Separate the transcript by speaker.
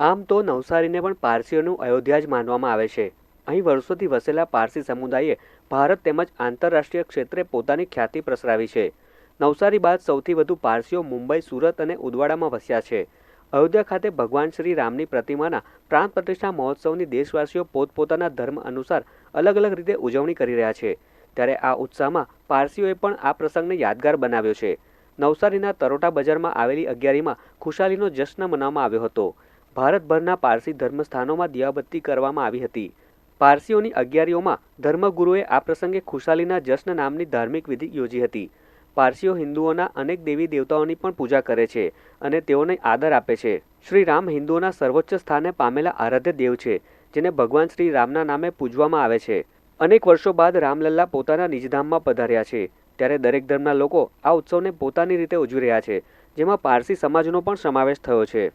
Speaker 1: આમ તો નવસારીને પણ પારસીઓનું અયોધ્યા જ માનવામાં આવે છે. અહીં વર્ષોથી વસેલા પારસી સમુદાયે ભારત તેમજ આંતરરાષ્ટ્રીય ક્ષેત્રે પોતાની ખ્યાતિ પ્રસરાવી છે. નવસારી બાદ સૌથી વધુ પારસીઓ મુંબઈ, સુરત અને ઉદવાડામાં વસ્યા છે. અયોધ્યા ખાતે ભગવાન શ્રી રામની પ્રતિમાના પ્રાણ પ્રતિષ્ઠા મહોત્સવની દેશવાસીઓ પોતપોતાના ધર્મ અનુસાર અલગ અલગ રીતે ઉજવણી કરી રહ્યા છે. ત્યારે આ ઉત્સાહમાં પારસીઓએ પણ આ પ્રસંગને યાદગાર બનાવ્યો છે. નવસારીના તરોટા બજારમાં આવેલી અગિયારીમાં ખુશાલીનો જશ્ન મનાવવામાં આવ્યો હતો. ભારતભરના પારસી ધર્મસ્થાનોમાં દિયાબત્તી કરવામાં આવી હતી. પારસીઓની અગિયારીઓમાં ધર્મગુરુએ આ પ્રસંગે ખુશાલીના જશ્ન નામની ધાર્મિક વિધિ યોજી હતી. પારસીઓ હિન્દુઓના અનેક દેવી દેવતાઓની પણ પૂજા કરે છે અને તેઓને આદર આપે છે. શ્રી રામ હિન્દુઓના સર્વોચ્ચ સ્થાને પામેલા આરાધ્ય દેવ છે, જેને ભગવાન શ્રી રામના નામે પૂજવામાં આવે છે. અનેક વર્ષો બાદ રામલલ્લા પોતાના નિજધામમાં પધાર્યા છે, ત્યારે દરેક ધર્મના લોકો આ ઉત્સવને પોતાની રીતે ઉજવી રહ્યા છે, જેમાં પારસી સમાજનો પણ સમાવેશ થયો છે.